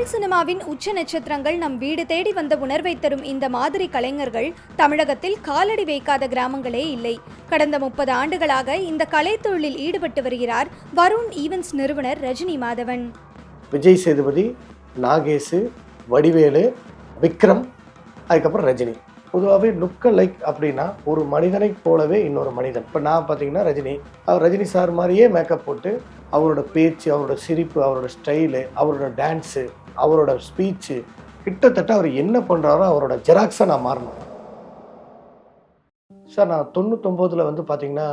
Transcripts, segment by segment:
தமிழ் சினிமாவின் உச்ச நட்சத்திரங்கள் நம் வீடு தேடி வந்த உணர்வை தரும் இந்த மாதிரி கலைஞர்கள் தமிழகத்தில் காலடி வைக்காத கிராமங்களே இல்லை. கடந்த முப்பது ஆண்டுகளாக இந்த கலைத்தொழிலில் ஈடுபட்டு வருகிறார் வருண் ஈவென்ட்ஸ் நிறுவனர் ரஜினி மாதவன். விஜய் சேதுபதி நாகேஷு வடிவேலு விக்ரம் அதுக்கப்புறம் ரஜினி. பொதுவாகவே லுக்க லைக் அப்படின்னா ஒரு மனிதனைப் போலவே இன்னொரு மனிதன். இப்போ நான் பார்த்தீங்கன்னா ரஜினி. அவர் ரஜினி சார் மாதிரியே மேக்கப் போட்டு அவரோட பேச்சு அவரோட சிரிப்பு அவரோட ஸ்டைலு அவரோட டான்ஸு அவரோட ஸ்பீச்சு கிட்டத்தட்ட அவர் என்ன பண்ணுறாரோ அவரோட ஜெராக்ஸாக நான் மாறணும். சார் நான் தொண்ணூத்தொம்போதில் வந்து பார்த்தீங்கன்னா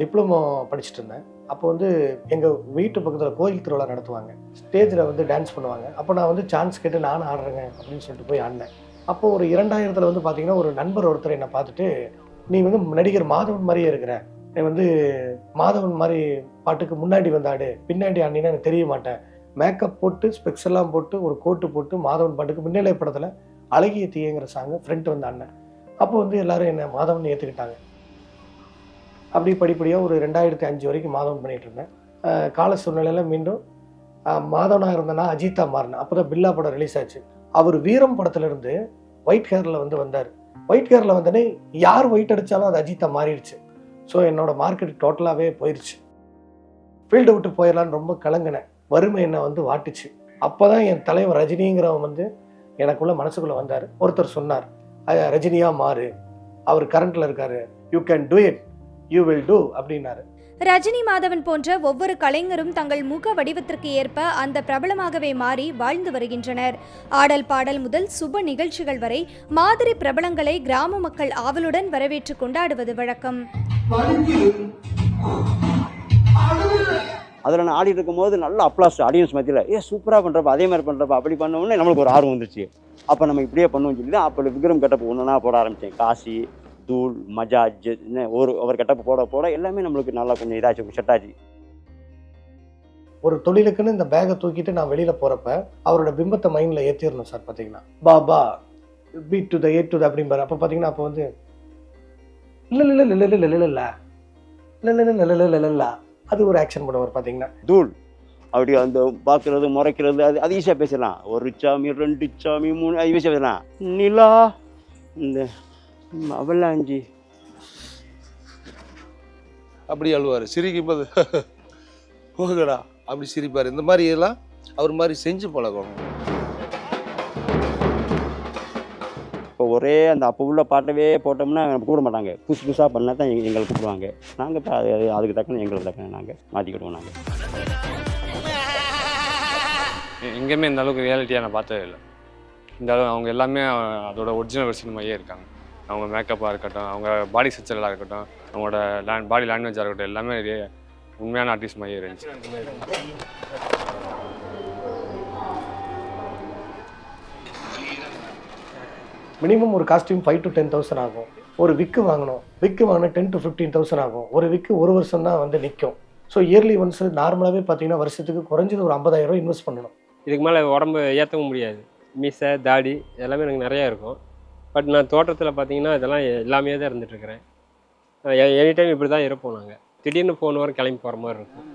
டிப்ளமோ படிச்சுட்டு இருந்தேன். அப்போ வந்து எங்கள் வீட்டு பக்கத்தில் கோயில் திருவிழா நடத்துவாங்க. ஸ்டேஜில் வந்து டான்ஸ் பண்ணுவாங்க. அப்போ நான் வந்து சான்ஸ் கேட்டு நானும் ஆடுறேங்க அப்படின்னு சொல்லிட்டு போய் ஆடினேன். அப்போ ஒரு இரண்டாயிரத்தில் வந்து பார்த்தீங்கன்னா ஒரு நண்பர் ஒருத்தர் என்னை பார்த்துட்டு நீ வந்து நடிகர் மாதவன் மாதிரியே இருக்கிற. நீ வந்து மாதவன் மாதிரி பாட்டுக்கு முன்னாடி வந்தாடு பின்னாடி ஆடினா எனக்கு தெரிய மாட்டேன். மேக்கப் போட்டு ஸ்பெக்ஸ் எல்லாம் போட்டு ஒரு கோட்டு போட்டு மாதவன் பாட்டுக்கு முன்னிலை படத்தில் அழகிய தீயங்கிற சாங்கு ஃப்ரெண்ட் வந்த அண்ணன். அப்போ வந்து எல்லாரும் என்ன மாதவன் ஏற்றுக்கிட்டாங்க அப்படி படிப்படியாக ஒரு ரெண்டாயிரத்தி அஞ்சு வரைக்கும் மாதவன் பண்ணிகிட்டு இருந்தேன். கால சூழ்நிலையில் மீண்டும் மாதவனாக இருந்தேன்னா அஜித்தா மாறினேன் அப்போ தான் பில்லா படம் ரிலீஸ் ஆச்சு. அவர் வீரம் படத்துலேருந்து ஒயிட் ஹேரில் வந்து வந்தார். ஒயிட் ஹேரில் வந்தோடனே யார் ஒயிட் அடித்தாலும் அது அஜித்தா மாறிடுச்சு. ஸோ என்னோடய மார்க்கெட் டோட்டலாகவே போயிடுச்சு ஃபீல்டை விட்டு போயிடலான்னு ரொம்ப கலங்கினேன். வறுமை என்னை வந்து வாட்டுச்சு. அப்போ தான் என் தலைவர் ரஜினிங்கிறவன் வந்து எனக்குள்ள மனசுக்குள்ளே வந்தார். ஒருத்தர் சொன்னார் "ஐயா, ரஜினியா மாறு. அவர் கரண்ட்டில் இருக்காரு. You can do it you will do அப்படின்னாரு. ரஜினி மாதவன் போன்ற ஒவ்வொரு கலைஞரும் தங்கள் முக வடிவத்திற்கு ஏற்ப அந்த பிரபலமாகவே மாறி வாழ்ந்து வருகின்றனர். ஆடல் பாடல் முதல் சுப நிகழ்ச்சிகள் வரை மாதிரி பிரபலங்களை கிராம மக்கள் ஆவலுடன் வரவேற்று கொண்டாடுவது வழக்கம். அதில் நான் ஆடிட்டு இருக்கும்போது நல்ல அப்ளாஸ் ஆடியன்ஸ் மத்தியில் ஏ சூப்பராக பண்ணுறப்ப அதே மாதிரி பண்ணுறப்ப அப்படி பண்ண உடனே நம்மளுக்கு ஒரு ஆர்வம் வந்துச்சு அப்போ நம்ம இப்படியே பண்ணுவோம்னு சொல்லி தான் அப்போ விக்ரம் கெட்டப்பு ஒன்றுனா போட ஆரம்பித்தேன் காசி தூள் மஜாஜ் என்ன ஒரு ஒரு கெட்டப்பு போட போட எல்லாமே நம்மளுக்கு நல்லா கொஞ்சம் இதாச்சு செட்டாச்சு ஒரு தொழிலுக்குன்னு இந்த பேக்கை தூக்கிட்டு நான் வெளியில் போகிறப்ப அவரோட பிம்பத்தை மைண்டில் ஏற்றிடணும் சார் பாத்தீங்கன்னா Baba B to the A to the அப்படிம்பார் அப்போ பார்த்தீங்கன்னா அப்போ வந்து இல்லை இல்லை இல்லை இல்லை இல்லை இல்லை இல்லை இல்லை இல்லை இல்லை இல்லை இல்லை அது ஒரு ஆக்ஷன் பண்ணுவார் பாத்தீங்கன்னா. தூள். அப்படி அந்த பார்க்குறது முறைக்கிறது அது அது ஈஸியாக பேசலாம் ஒரு சாமி ரெண்டு சாமி மூணு அது ஈஸியாக பேசலாம் நிலா இந்த அவலாஞ்சி அப்படி அழுவார். சிரிக்கும் போது ஓகேடா அப்படி சிரிப்பார். இந்த மாதிரி எல்லாம் அவர் மாதிரி செஞ்சு பழகணும். இப்போ ஒரே அந்த அப்போ உள்ள பாட்டவே போட்டோம்னா கூட கூப்பிட மாட்டாங்க புதுசு புதுசாக பண்ணால் தான் எங்களை கூப்பிடுவாங்க. நாங்கள் இப்போ அது அதுக்கு தக்கன எங்களுக்கு தக்கன நாங்கள் மாற்றிக்கிடுவோம் நாங்கள் எங்கேயுமே இந்த அளவுக்கு ரியாலிட்டியாக நான் பார்த்ததே இல்லை. இந்த அளவு அவங்க எல்லாமே அதோட ஒரிஜினல் வெர்ஷன் மாதிரியே இருக்காங்க. அவங்க மேக்கப்பாக இருக்கட்டும் அவங்க பாடி ஸ்ட்ரக்சரெலாம் இருக்கட்டும் அவங்களோட லேண்ட் பாடி லாங்குவேஜாக இருக்கட்டும் எல்லாமே உண்மையான ஆர்டிஸ்ட் மாதிரியே இருந்துச்சு. மினிமம் ஒரு costume five to ten thousand ஆகும். ஒரு விக்கு வாங்கணும். விக்கு வாங்கினா டென் டு ஃபிஃப்டீன் தௌசண்ட் ஆகும். ஒரு விக்கு ஒரு வருஷம் தான் வந்து நிற்கும் ஸோ இயர்லி ஒன்ஸ் நார்மலாகவே பார்த்தீங்கன்னா வருஷத்துக்கு குறைஞ்சது ஒரு ஐம்பதாயிரம் ரூபா இன்வெஸ்ட் பண்ணணும். இதுக்கு மேலே உடம்பு ஏற்றவும் முடியாது. மீசை தாடி எல்லாமே எனக்கு நிறையா இருக்கும். பட் நான் தோட்டத்தில் பார்த்தீங்கன்னா இதெல்லாம் எல்லாமே தான் இருந்துகிட்ருக்கிறேன் எனி டைம் இப்படி தான் இருப்போம் நாங்கள் திடீர்னு ஃபோன் வாரம் கிளம்பி போகிற மாதிரி இருக்கும்.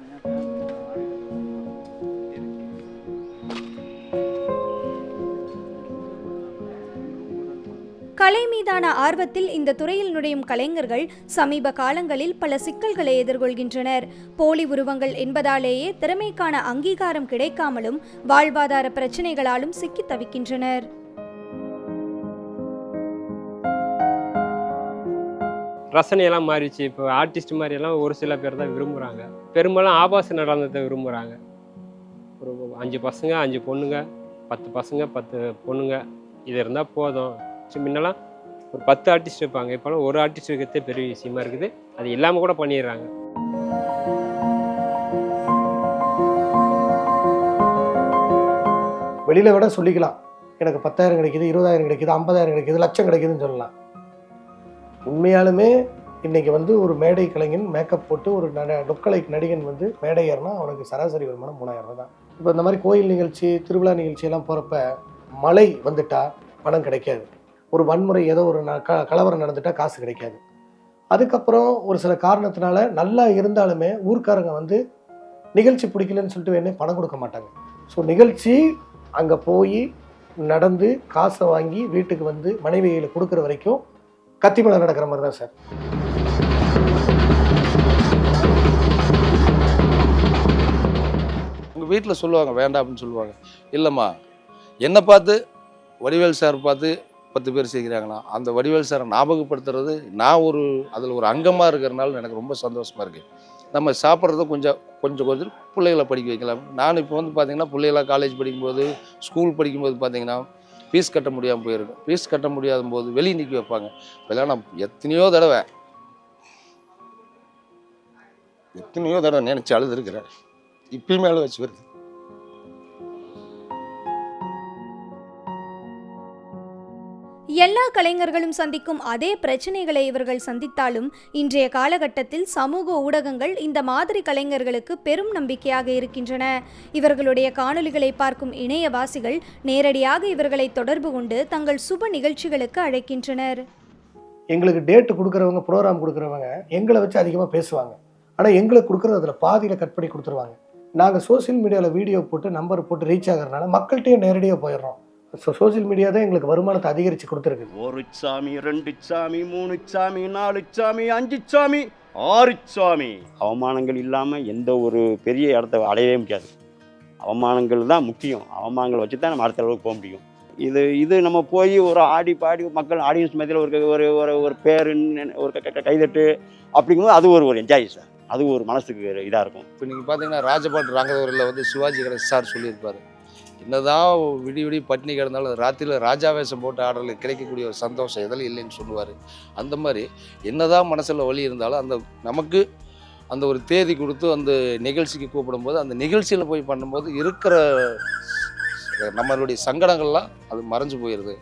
கலை மீதான ஆர்வத்தில் இந்த துறையில் நுழையும் கலைஞர்கள் சமீப காலங்களில் பல சிக்கல்களை எதிர்கொள்கின்றனர். போலி உருவங்கள் என்பதாலேயே திறமைக்கான அங்கீகாரம் கிடைக்காமலும் வாழ்வாதார பிரச்சனைகளாலும் சிக்கித் தவிக்கின்றனர். ரசனையெல்லாம் மாறிடுச்சு. இப்போ ஆர்டிஸ்ட் மாதிரியெல்லாம் ஒரு சில பேர் தான் விரும்புகிறாங்க பெரும்பாலும் ஆபாச நடனத்தை விரும்புகிறாங்க ஒரு அஞ்சு பசங்க அஞ்சு பொண்ணுங்க பத்து பசங்க பத்து பொண்ணுங்க. இது இருந்தால் போதும். சரி, முன்னெல்லாம் ஒரு பத்து ஆர்டிஸ்ட் வைப்பாங்க. இப்போலாம் ஒரு ஆர்டிஸ்ட் வைக்கிறதே பெரிய விஷயமா இருக்குது. அது இல்லாமல் கூட பண்ணிடுறாங்க. வெளியில் விட சொல்லிக்கலாம். எனக்கு பத்தாயிரம் கிடைக்குது இருபதாயிரம் கிடைக்குது ஐம்பதாயிரம் கிடைக்குது லட்சம் கிடைக்குதுன்னு சொல்லலாம். உண்மையாலுமே இன்றைக்கி வந்து ஒரு மேடை கலைஞன் மேக்கப் போட்டு ஒரு நட டொக்கலை நடிகன் வந்து மேடை ஏறினா அவனுக்கு சராசரி வருமானம் மூணாயிரம் தான். இப்போ இந்த மாதிரி கோயில் நிகழ்ச்சி திருவிழா நிகழ்ச்சியெல்லாம் போகிறப்ப மழை வந்துட்டா பணம் கிடைக்காது. ஒரு வன்முறை ஏதோ ஒரு க கலவரம் நடந்துட்டால் காசு கிடைக்காது. அதுக்கப்புறம் ஒரு சில காரணத்தினால நல்லா இருந்தாலுமே ஊர்க்காரங்க வந்து நிகழ்ச்சி பிடிக்கலன்னு சொல்லிட்டு வேணே பணம் கொடுக்க மாட்டாங்க. ஸோ நிகழ்ச்சி அங்கே போய் நடந்து காசை வாங்கி வீட்டுக்கு வந்து மனைவியில் கொடுக்குற வரைக்கும் கத்தி மேலே நடக்கிற மாதிரி தான் சார். உங்கள் வீட்டில் சொல்லுவாங்க வேண்டாம் அப்படின்னு சொல்லுவாங்க. இல்லைம்மா என்னை பார்த்து வடிவேல் சார் பார்த்து பத்து பேர் செய்கிறாங்களாம். அந்த வடிவேல் சாரை ஞாபகப்படுத்துறது நான் ஒரு அதில் ஒரு அங்கமாக இருக்கிறனால எனக்கு ரொம்ப சந்தோஷமாக இருக்குது நம்ம சாப்பிட்றத கொஞ்சம் கொஞ்சம் கொஞ்சம் பிள்ளைகளை படிக்க வைக்கலாம். நான் இப்போ வந்து பார்த்திங்கன்னா பிள்ளைகளாம் காலேஜ் படிக்கும்போது ஸ்கூல் படிக்கும்போது பார்த்தீங்கன்னா ஃபீஸ் கட்ட முடியாமல் போயிருக்கும். ஃபீஸ் கட்ட முடியாத போது வெளியே நிற்க வைப்பாங்க. இதெல்லாம் நான் எத்தனையோ தடவை எத்தனையோ தடவை நினச்சி அழுதுருக்கிறேன். இப்பயுமே அழுவ வச்சு வருது எல்லா கலைஞர்களும் சந்திக்கும் அதே பிரச்சனைகளை இவர்கள் சந்தித்தாலும் இன்றைய காலகட்டத்தில் சமூக ஊடகங்கள் இந்த மாதிரி கலைஞர்களுக்கு பெரும் நம்பிக்கையாக இருக்கின்றன. இவர்களுடைய காணொளிகளை பார்க்கும் இணையவாசிகள் நேரடியாக இவர்களை தொடர்பு கொண்டு தங்கள் சுப நிகழ்ச்சிகளுக்கு அழைக்கின்றனர். எங்களுக்கு டேட்டு கொடுக்குறவங்க ப்ரோக்ராம் கொடுக்குறவங்க எங்களை வச்சு அதிகமாக பேசுவாங்க. ஆனால் எங்களுக்கு கொடுக்குறது அதில் பாதியில் கட் பண்ணி கொடுத்துருவாங்க. நாங்கள் சோஷியல் மீடியாவில் வீடியோ போட்டு நம்பர் போட்டு ரீச் ஆகிறதுனால மக்கள்கிட்டயே நேரடியாக போயிடுறோம். ஸோ சோஷியல் மீடியா தான் எங்களுக்கு வருமானத்தை அதிகரித்து கொடுத்துருக்கு ஒரு சாமி ரெண்டு சாமி மூணு சாமி நாலு சாமி அஞ்சு சாமி ஆறு சாமி அவமானங்கள் இல்லாமல் எந்த ஒரு பெரிய இடத்த அடையவே முடியாது. அவமானங்கள் தான் முக்கியம். அவமானங்கள் வச்சு தான் நம்ம அடுத்த அளவுக்கு போக முடியும். இது இது நம்ம போய் ஒரு ஆடி பாடி மக்கள் ஆடியன்ஸ் மத்தியில் ஒரு ஒரு ஒரு ஒரு பேரு ஒரு கைதட்டு அப்படிங்கும்போது அது ஒரு ஒரு என்ஜாய் சார் அது ஒரு மனசுக்கு இதாக இருக்கும். இப்போ நீங்கள் பார்த்தீங்கன்னா ராஜபாட்டு ரங்கதவரில் வந்து சிவாஜி கணேஷ் சார் சொல்லியிருப்பார். என்னதான் விடி விடி பட்டினி கிடந்தாலும் ராத்திரியில் ராஜா வேஷம் போட்டு ஆடுறதுல கிடைக்கக்கூடிய ஒரு சந்தோஷம் எதில் இல்லைன்னு சொல்லுவார். அந்த மாதிரி என்னதான் மனசில் வலி இருந்தாலும் அந்த நமக்கு அந்த ஒரு தேதி கொடுத்து அந்த நிகழ்ச்சிக்கு கூப்பிடும்போது அந்த நிகழ்ச்சியில் போய் பண்ணும்போது இருக்கிற நம்மளுடைய சங்கடங்கள்லாம் அது மறைஞ்சு போயிடுது